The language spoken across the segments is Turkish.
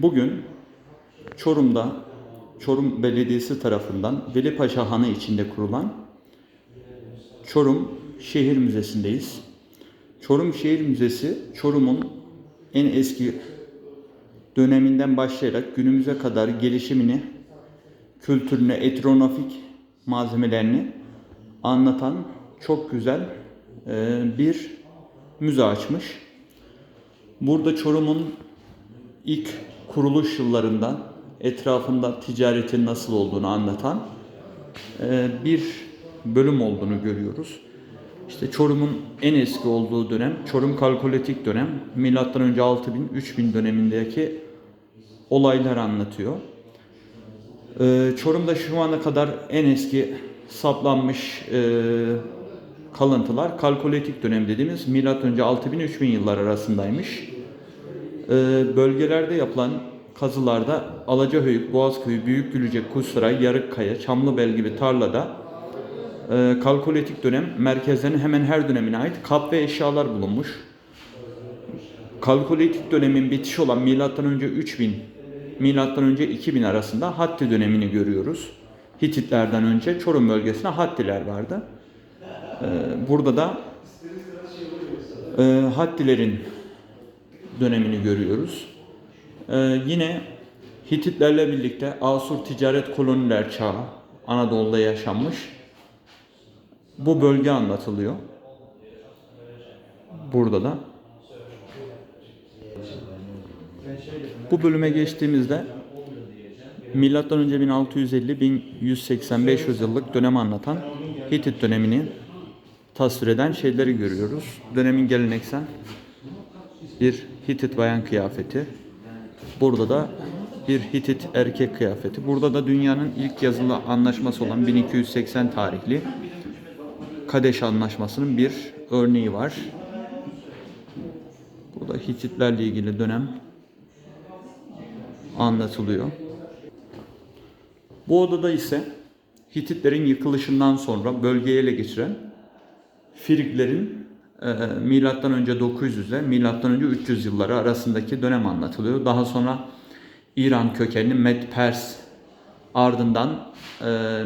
Bugün Çorum'da Çorum Belediyesi tarafından Velipaşa Hanı içinde kurulan Çorum Şehir Müzesi'ndeyiz. Çorum Şehir Müzesi Çorum'un en eski döneminden başlayarak günümüze kadar gelişimini, kültürünü, etnografik malzemelerini anlatan çok güzel e, bir müze açmış. Burada Çorum'un ilk kuruluş yıllarında etrafında ticaretin nasıl olduğunu anlatan e, bir bölüm olduğunu görüyoruz. İşte Çorum'un en eski olduğu dönem, Çorum kalkolitik dönem, milattan önce 6000 3000 dönemindeki olaylar anlatıyor. Ee, Çorum'da şu ana kadar en eski saplanmış e, kalıntılar kalkolitik dönem dediğimiz milattan önce 6000-3000 yıllar arasındaymış. Ee, bölgelerde yapılan kazılarda Alacahöyük, Boğazköy, Büyükgülücek, Kussaray, Yarıkkaya, Çamlıbel gibi tarlada e, kalkolitik dönem merkezlerinin hemen her dönemine ait kap ve eşyalar bulunmuş. Kalkolitik dönemin bitişi olan milattan önce 3000 milattan önce 2000 arasında Hatti dönemini görüyoruz. Hititlerden önce Çorum bölgesinde Hattiler vardı. Ee, burada da e, Hattilerin dönemini görüyoruz. Ee, yine Hititlerle birlikte Asur ticaret koloniler çağı Anadolu'da yaşanmış. Bu bölge anlatılıyor. Burada da. Bu bölüme geçtiğimizde Milattan önce 1650-1180-500 yıllık dönemi anlatan Hitit dönemini tasvir eden şeyleri görüyoruz. Dönemin geleneksel bir Hitit bayan kıyafeti. Burada da bir Hitit erkek kıyafeti. Burada da dünyanın ilk yazılı anlaşması olan 1280 tarihli Kadeş Anlaşması'nın bir örneği var. Burada Hititlerle ilgili dönem anlatılıyor. Bu odada ise Hititlerin yıkılışından sonra bölgeyi ele geçiren Friglerin milattan önce 900 ile milattan önce 300 yılları arasındaki dönem anlatılıyor. Daha sonra İran kökenli Med Pers ardından e,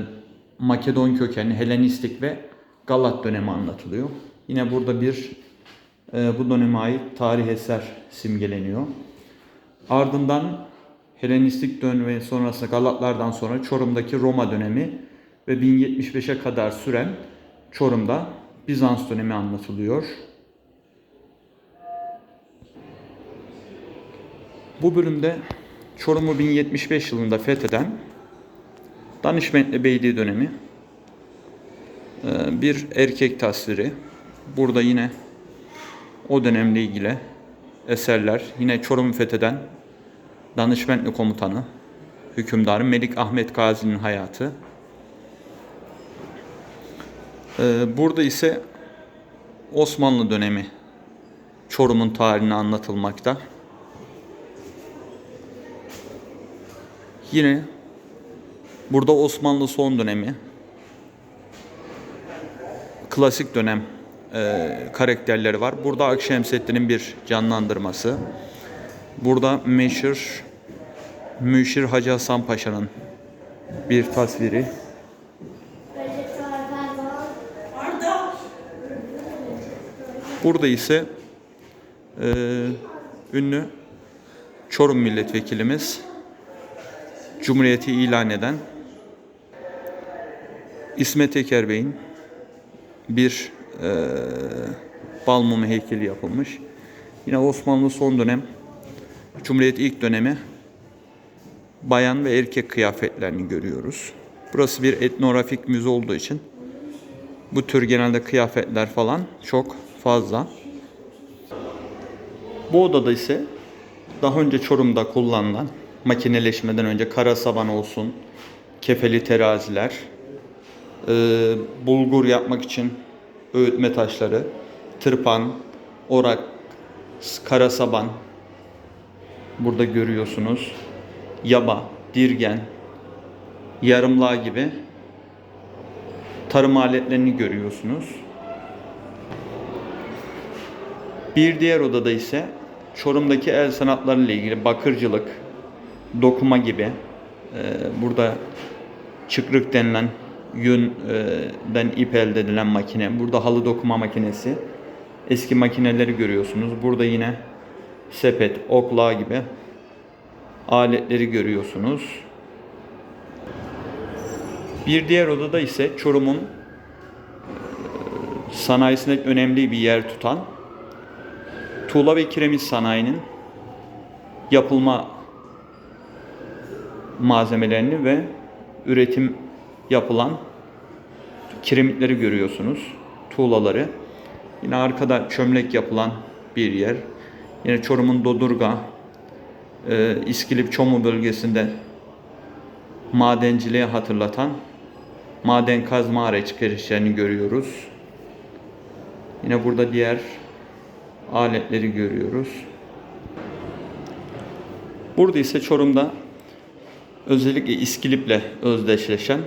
Makedon kökenli Helenistik ve Galat dönemi anlatılıyor. Yine burada bir e, bu döneme ait tarih eser simgeleniyor. Ardından Helenistik dönemi sonrası Galatlardan sonra Çorum'daki Roma dönemi ve 1075'e kadar süren Çorum'da Bizans dönemi anlatılıyor. Bu bölümde Çorum'u 1075 yılında fetheden Danışmentli Beyliği dönemi e, bir erkek tasviri. Burada yine o dönemle ilgili eserler. Yine Çorum'u fetheden Danışmentli Komutanı, hükümdarı Melik Ahmet Gazi'nin hayatı. Ee, burada ise Osmanlı dönemi Çorum'un tarihini anlatılmakta. Yine burada Osmanlı son dönemi klasik dönem e, karakterleri var. Burada Akşemseddin'in bir canlandırması. Burada meşhur Müşir Hacı Hasan Paşa'nın bir tasviri. Burada ise e, ünlü Çorum milletvekilimiz Cumhuriyeti ilan eden İsmet Eker Bey'in bir e, bal mumu heykeli yapılmış. Yine Osmanlı son dönem Cumhuriyet ilk dönemi bayan ve erkek kıyafetlerini görüyoruz. Burası bir etnografik müze olduğu için bu tür genelde kıyafetler falan çok fazla. Bu odada ise daha önce Çorum'da kullanılan makineleşmeden önce kara saban olsun, kefeli teraziler, e, bulgur yapmak için öğütme taşları, tırpan, orak, kara saban, burada görüyorsunuz. Yaba, dirgen, yarımlağ gibi tarım aletlerini görüyorsunuz. Bir diğer odada ise Çorum'daki el sanatları ile ilgili bakırcılık, dokuma gibi. Ee, burada çıkrık denilen yünden ip elde edilen makine. Burada halı dokuma makinesi. Eski makineleri görüyorsunuz. Burada yine sepet, oklağı gibi aletleri görüyorsunuz. Bir diğer odada ise Çorum'un e, sanayisinde önemli bir yer tutan tuğla ve kiremit sanayinin yapılma malzemelerini ve üretim yapılan kiremitleri görüyorsunuz. Tuğlaları. Yine arkada çömlek yapılan bir yer. Yine Çorum'un Dodurga, e, İskilip Çomu bölgesinde madenciliğe hatırlatan maden kazma araç görüyoruz. Yine burada diğer aletleri görüyoruz. Burada ise Çorum'da özellikle İskilip'le özdeşleşen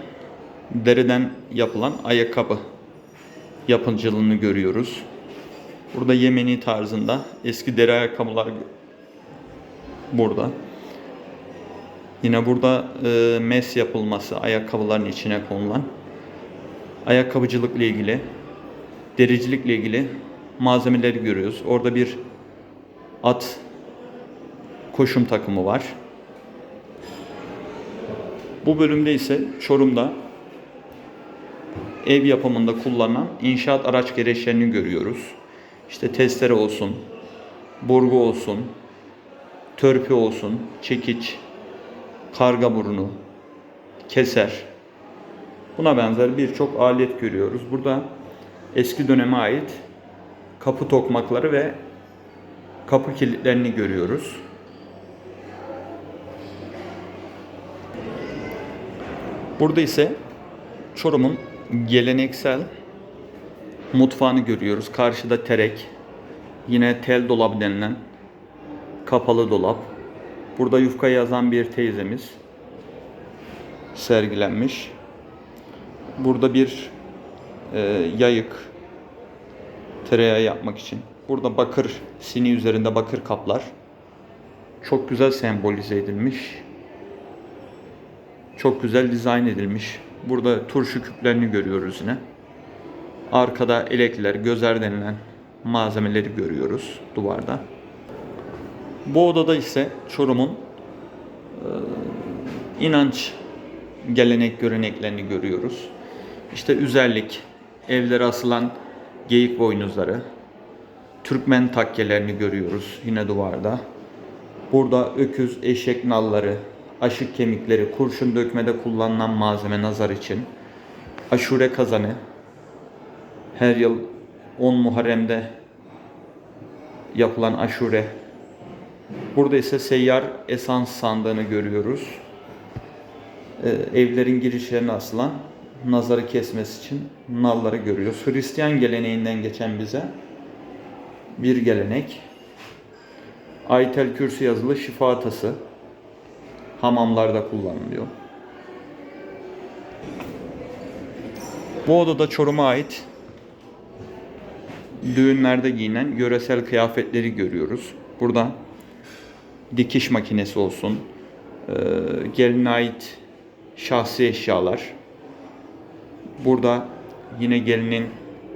deriden yapılan ayakkabı yapımcılığını görüyoruz. Burada Yemeni tarzında eski deri ayakkabılar burada. Yine burada e, mes yapılması, ayakkabıların içine konulan ayakkabıcılıkla ilgili, dericilikle ilgili malzemeleri görüyoruz. Orada bir at koşum takımı var. Bu bölümde ise Çorum'da ev yapımında kullanılan inşaat araç gereçlerini görüyoruz. İşte testere olsun, burgu olsun, törpü olsun, çekiç, karga burnu, keser. Buna benzer birçok alet görüyoruz. Burada eski döneme ait kapı tokmakları ve kapı kilitlerini görüyoruz. Burada ise Çorum'un geleneksel mutfağını görüyoruz. Karşıda terek, yine tel dolabı denilen kapalı dolap. Burada yufka yazan bir teyzemiz sergilenmiş. Burada bir e, yayık tereyağı yapmak için. Burada bakır sini üzerinde bakır kaplar. Çok güzel sembolize edilmiş. Çok güzel dizayn edilmiş. Burada turşu küplerini görüyoruz yine. Arkada elekler, gözer denilen malzemeleri görüyoruz duvarda. Bu odada ise Çorum'un e, inanç gelenek göreneklerini görüyoruz. İşte üzerlik, evlere asılan geyik boynuzları, Türkmen takkelerini görüyoruz yine duvarda. Burada öküz, eşek nalları, aşık kemikleri, kurşun dökmede kullanılan malzeme nazar için, aşure kazanı, her yıl 10 Muharrem'de yapılan aşure. Burada ise seyyar esans sandığını görüyoruz. Ee, evlerin girişlerine asılan nazarı kesmesi için nalları görüyoruz. Hristiyan geleneğinden geçen bize bir gelenek. Aytel Kürsi yazılı şifa atası hamamlarda kullanılıyor. Bu odada Çorum'a ait düğünlerde giyinen yöresel kıyafetleri görüyoruz. Burada dikiş makinesi olsun, geline ait şahsi eşyalar. Burada yine gelinin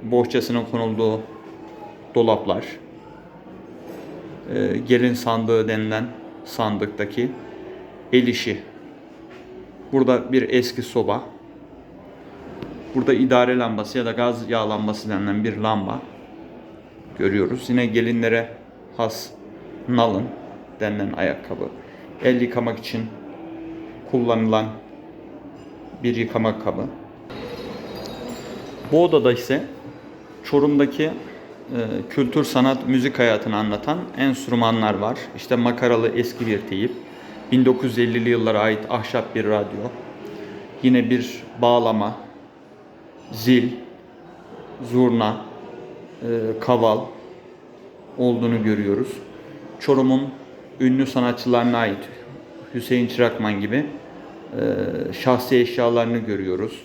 bohçasına konulduğu dolaplar. E, gelin sandığı denilen sandıktaki el işi. Burada bir eski soba. Burada idare lambası ya da gaz yağlanması denilen bir lamba görüyoruz. Yine gelinlere has nalın denilen ayakkabı. El yıkamak için kullanılan bir yıkama kabı. Bu odada ise Çorum'daki e, kültür, sanat, müzik hayatını anlatan enstrümanlar var. İşte makaralı eski bir teyip, 1950'li yıllara ait ahşap bir radyo, yine bir bağlama, zil, zurna, e, kaval olduğunu görüyoruz. Çorum'un ünlü sanatçılarına ait Hüseyin Çırakman gibi e, şahsi eşyalarını görüyoruz.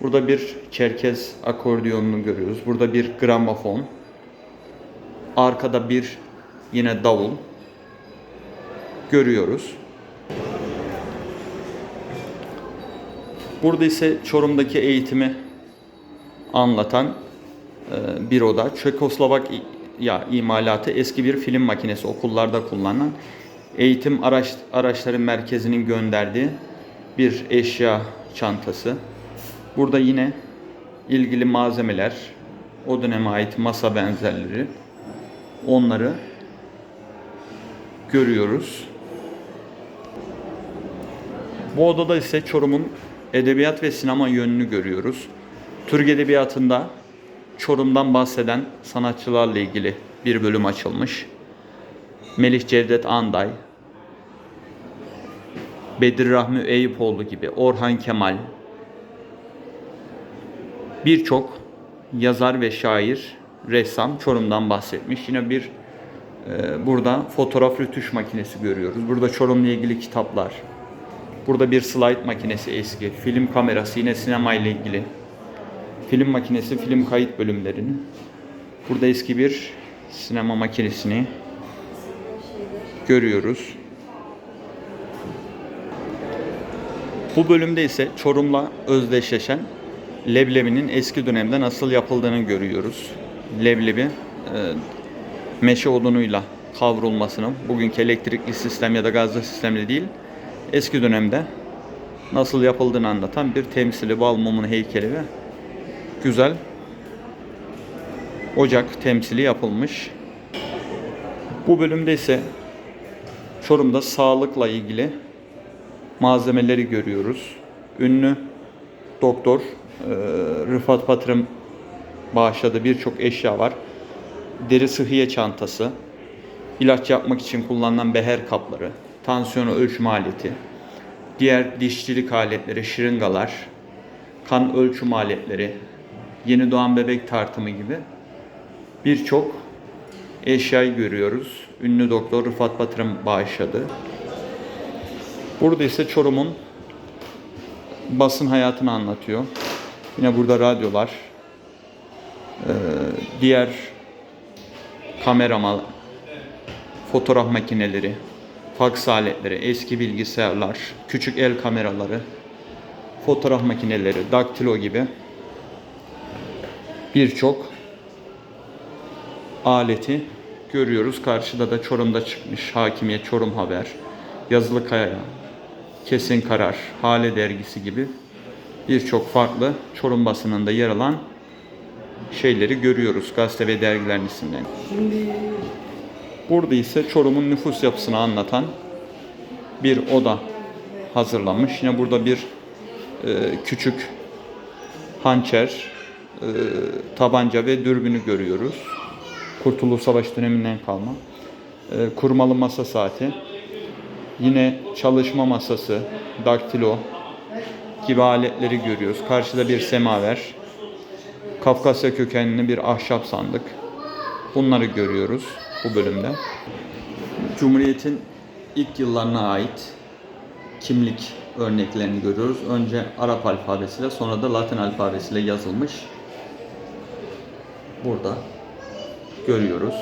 Burada bir Çerkez akordiyonunu görüyoruz. Burada bir gramofon. Arkada bir yine davul görüyoruz. Burada ise Çorum'daki eğitimi anlatan e, bir oda. Çekoslovak ya imalatı eski bir film makinesi okullarda kullanılan eğitim araç, araçları merkezinin gönderdiği bir eşya çantası. Burada yine ilgili malzemeler, o döneme ait masa benzerleri onları görüyoruz. Bu odada ise Çorum'un edebiyat ve sinema yönünü görüyoruz. Türk Edebiyatı'nda Çorum'dan bahseden sanatçılarla ilgili bir bölüm açılmış. Melih Cevdet Anday, Bedir Rahmi Eyüpoğlu gibi, Orhan Kemal, birçok yazar ve şair, ressam Çorum'dan bahsetmiş. Yine bir e, burada fotoğraf rütüş makinesi görüyoruz. Burada Çorum'la ilgili kitaplar, Burada bir slide makinesi eski. Film kamerası yine sinema ile ilgili. Film makinesi, film kayıt bölümlerini. Burada eski bir sinema makinesini görüyoruz. Bu bölümde ise Çorum'la özdeşleşen leblebinin eski dönemde nasıl yapıldığını görüyoruz. Leblebi e, meşe odunuyla kavrulmasını, bugünkü elektrikli sistem ya da gazlı sistemle değil, eski dönemde nasıl yapıldığını anlatan bir temsili bal mumun heykeli ve güzel ocak temsili yapılmış. Bu bölümde ise Çorum'da sağlıkla ilgili malzemeleri görüyoruz. Ünlü doktor Rıfat Patır'ın bağışladığı birçok eşya var. Deri sıhhiye çantası, ilaç yapmak için kullanılan beher kapları, tansiyonu ölçme aleti, diğer dişçilik aletleri, şırıngalar, kan ölçüm aletleri, yeni doğan bebek tartımı gibi birçok eşyayı görüyoruz. Ünlü doktor Rıfat Batır'ın bağışladığı. Burada ise Çorum'un basın hayatını anlatıyor. Yine burada radyolar, ee, diğer kameraman, fotoğraf makineleri, faks aletleri, eski bilgisayarlar, küçük el kameraları, fotoğraf makineleri, daktilo gibi birçok aleti görüyoruz. Karşıda da Çorum'da çıkmış Hakimiyet Çorum Haber, Yazılı Kaya, Kesin Karar, Hale Dergisi gibi birçok farklı Çorum basınında yer alan şeyleri görüyoruz gazete ve dergilerin isimlerini. Burada ise Çorum'un nüfus yapısını anlatan bir oda hazırlanmış. Yine burada bir e, küçük hançer, e, tabanca ve dürbünü görüyoruz. Kurtuluş Savaşı döneminden kalma. E, kurmalı masa saati. Yine çalışma masası, daktilo gibi aletleri görüyoruz. Karşıda bir semaver. Kafkasya kökenli bir ahşap sandık. Bunları görüyoruz bu bölümde. Cumhuriyet'in ilk yıllarına ait kimlik örneklerini görüyoruz. Önce Arap alfabesiyle sonra da Latin alfabesiyle yazılmış. Burada görüyoruz.